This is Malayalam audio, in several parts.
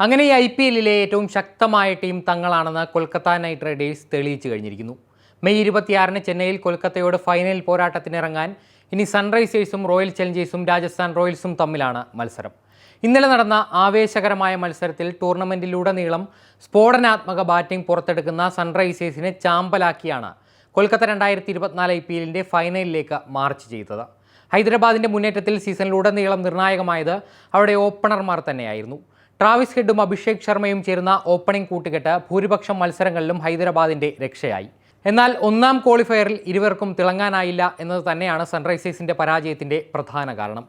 അങ്ങനെ ഈ ഐ പി എല്ലിലെ ഏറ്റവും ശക്തമായ ടീം തങ്ങളാണെന്ന് കൊൽക്കത്ത നൈറ്റ് റൈഡേഴ്സ് തെളിയിച്ചു കഴിഞ്ഞിരിക്കുന്നു. മെയ് ഇരുപത്തിയാറിന് ചെന്നൈയിൽ കൊൽക്കത്തയോട് ഫൈനൽ പോരാട്ടത്തിനിറങ്ങാൻ ഇനി സൺറൈസേഴ്സും റോയൽ ചലഞ്ചേഴ്സും രാജസ്ഥാൻ റോയൽസും തമ്മിലാണ് മത്സരം. ഇന്നലെ നടന്ന ആവേശകരമായ മത്സരത്തിൽ ടൂർണമെന്റിലുടനീളം സ്ഫോടനാത്മക ബാറ്റിംഗ് പുറത്തെടുക്കുന്ന സൺറൈസേഴ്സിനെ ചാമ്പലാക്കിയാണ് കൊൽക്കത്ത രണ്ടായിരത്തി ഇരുപത്തിനാല് ഐ പി എല്ലിന്റെ ഫൈനലിലേക്ക് മാർച്ച് ചെയ്തത്. ഹൈദരാബാദിന്റെ മുന്നേറ്റത്തിൽ സീസണിലുടനീളം നിർണായകമായത് അവിടെ ഓപ്പണർമാർ തന്നെയായിരുന്നു. ട്രാവിസ് ഹെഡും അഭിഷേക് ശർമ്മയും ചേർന്ന ഓപ്പണിംഗ് കൂട്ടുകെട്ട് ഭൂരിപക്ഷം മത്സരങ്ങളിലും ഹൈദരാബാദിന്റെ രക്ഷയായി. എന്നാൽ ഒന്നാം ക്വാളിഫയറിൽ ഇരുവർക്കും തിളങ്ങാനായില്ല എന്നത് തന്നെയാണ് സൺറൈസേഴ്സിന്റെ പരാജയത്തിന്റെ പ്രധാന കാരണം.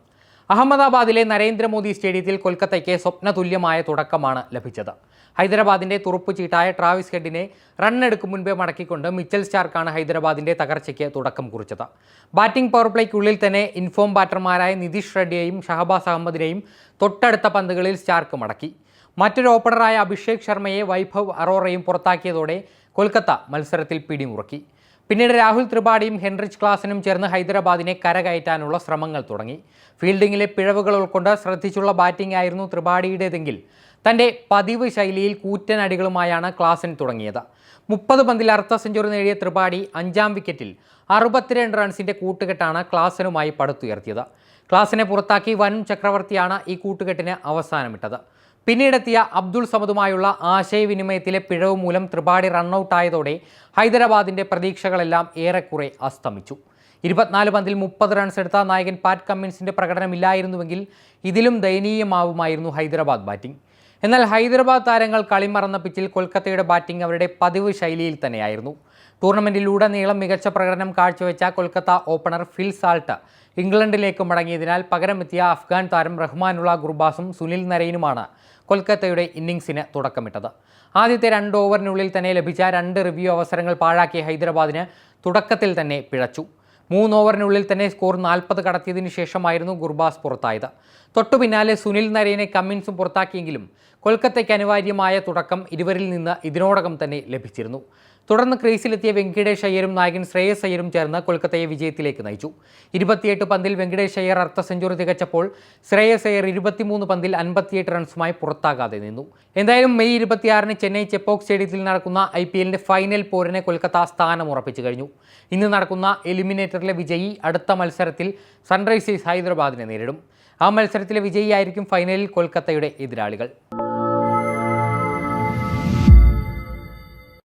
അഹമ്മദാബാദിലെ നരേന്ദ്രമോദി സ്റ്റേഡിയത്തിൽ കൊൽക്കത്തയ്ക്ക് സ്വപ്നതുല്യമായ തുടക്കമാണ് ലഭിച്ചത്. ഹൈദരാബാദിന്റെ തുറുപ്പ് ചീട്ടായ ട്രാവിസ് ഹെഡിനെ റണ്ണെടുക്കും മുൻപേ മടക്കിക്കൊണ്ട് മിച്ചൽ സ്റ്റാർക്കാണ് ഹൈദരാബാദിന്റെ തകർച്ചയ്ക്ക് തുടക്കം കുറിച്ചത്. ബാറ്റിംഗ് പവർ പ്ലേക്കുള്ളിൽ തന്നെ ഇൻഫോം ബാറ്റർമാരായ നിതീഷ് റെഡ്ഡിയെയും ഷഹബാസ് അഹമ്മദിനെയും തൊട്ടടുത്ത പന്തുകളിൽ സ്റ്റാർക്ക് മടക്കി. മറ്റൊരു ഓപ്പണറായ അഭിഷേക് ശർമ്മയെ വൈഭവ് അറോറയും പുറത്താക്കിയതോടെ കൊൽക്കത്ത മത്സരത്തിൽ പിടിമുറുക്കി. പിന്നീട് രാഹുൽ ത്രിപാഠിയും ഹെൻറിച്ച് ക്ലാസിനും ചേർന്ന് ഹൈദരാബാദിനെ കരകയറ്റാനുള്ള ശ്രമങ്ങൾ തുടങ്ങി. ഫീൽഡിങ്ങിലെ പിഴവുകൾ ഉൾക്കൊണ്ട് ശ്രദ്ധിച്ചുള്ള ബാറ്റിംഗ് ആയിരുന്നു ത്രിപാഠിയുടേതെങ്കിൽ. തന്റെ പതിവ് ശൈലിയിൽ കൂറ്റനടികളുമായാണ് ക്ലാസൻ തുടങ്ങിയത്. മുപ്പത് പന്തിൽ അർദ്ധ സെഞ്ചുറി നേടിയ ത്രിപാഠി അഞ്ചാം വിക്കറ്റിൽ അറുപത്തിരണ്ട് റൺസിന്റെ കൂട്ടുകെട്ടാണ് ക്ലാസനുമായി പടുത്തുയർത്തിയത്. ക്ലാസിനെ പുറത്താക്കി വൻ ചക്രവർത്തിയാണ് ഈ കൂട്ടുകെട്ടിന് അവസാനമിട്ടത്. പിന്നീടെത്തിയ അബ്ദുൾ സമദുമായുള്ള ആശയവിനിമയത്തിലെ പിഴവ് മൂലം ത്രിപാഠി റണ്ണൌട്ടായതോടെ ഹൈദരാബാദിന്റെ പ്രതീക്ഷകളെല്ലാം ഏറെക്കുറെ അസ്തമിച്ചു. ഇരുപത്തിനാല് പന്തിൽ മുപ്പത് റൺസ് എടുത്ത നായകൻ പാറ്റ് കമ്മിൻസിന്റെ പ്രകടനമില്ലായിരുന്നുവെങ്കിൽ ഇതിലും ദയനീയമാവുമായിരുന്നു ഹൈദരാബാദ് ബാറ്റിംഗ്. എന്നാൽ ഹൈദരാബാദ് താരങ്ങൾ കളിമറന്ന പിച്ചിൽ കൊൽക്കത്തയുടെ ബാറ്റിംഗ് അവരുടെ പതിവ് ശൈലിയിൽ തന്നെയായിരുന്നു. ടൂർണമെന്റിലുടനീളം മികച്ച പ്രകടനം കാഴ്ചവെച്ച കൊൽക്കത്ത ഓപ്പണർ ഫിൽ സാൾട്ട് ഇംഗ്ലണ്ടിലേക്ക് മടങ്ങിയതിനാൽ പകരമെത്തിയ അഫ്ഗാൻ താരം റഹ്മാനുള്ള ഗുർബാസും സുനിൽ നരയിനുമാണ് കൊൽക്കത്തയുടെ ഇന്നിംഗ്സിന് തുടക്കമിട്ടത്. ആദ്യത്തെ രണ്ട് ഓവറിനുള്ളിൽ തന്നെ ലഭിച്ച രണ്ട് റിവ്യൂ അവസരങ്ങൾ പാഴാക്കിയ ഹൈദരാബാദിന് തുടക്കത്തിൽ തന്നെ പിഴച്ചു. മൂന്ന് ഓവറിനുള്ളിൽ തന്നെ സ്കോർ നാൽപ്പത് കടത്തിയതിനു ശേഷമായിരുന്നു ഗുർബാസ് പുറത്തായത്. തൊട്ടു പിന്നാലെ സുനിൽ നരേനെ കമ്മിൻസും പുറത്താക്കിയെങ്കിലും കൊൽക്കത്തയ്ക്ക് അനിവാര്യമായ തുടക്കം ഇരുവരിൽ നിന്ന് ഇതിനോടകം തന്നെ ലഭിച്ചിരുന്നു. തുടർന്ന് ക്രീസിലെത്തിയ വെങ്കിടേഷ് അയ്യരും നായകൻ ശ്രേയസ് അയ്യരും ചേർന്ന് കൊൽക്കത്തയെ വിജയത്തിലേക്ക് നയിച്ചു. ഇരുപത്തിയെട്ട് പന്തിൽ വെങ്കിടേഷ് അയ്യർ അർത്ഥ സെഞ്ചുറി തികച്ചപ്പോൾ ശ്രേയസ് അയ്യർ ഇരുപത്തിമൂന്ന് പന്തിൽ അൻപത്തിയെട്ട് റൺസുമായി പുറത്താകാതെ നിന്നു. എന്തായാലും മെയ് ഇരുപത്തിയാറിന് ചെന്നൈ ചെപ്പോക്ക് സ്റ്റേഡിയത്തിൽ നടക്കുന്ന ഐ പി എല്ലിന്റെ ഫൈനൽ പോരിനെ കൊൽക്കത്ത സ്ഥാനം ഉറപ്പിച്ചു കഴിഞ്ഞു. ഇന്ന് നടക്കുന്ന എലിമിനേറ്ററിലെ വിജയി അടുത്ത മത്സരത്തിൽ സൺറൈസേഴ്സ് ഹൈദരാബാദിനെ നേരിടും. ആ മത്സരത്തിലെ വിജയിയായിരിക്കും ഫൈനലിൽ കൊൽക്കത്തയുടെ എതിരാളികൾ.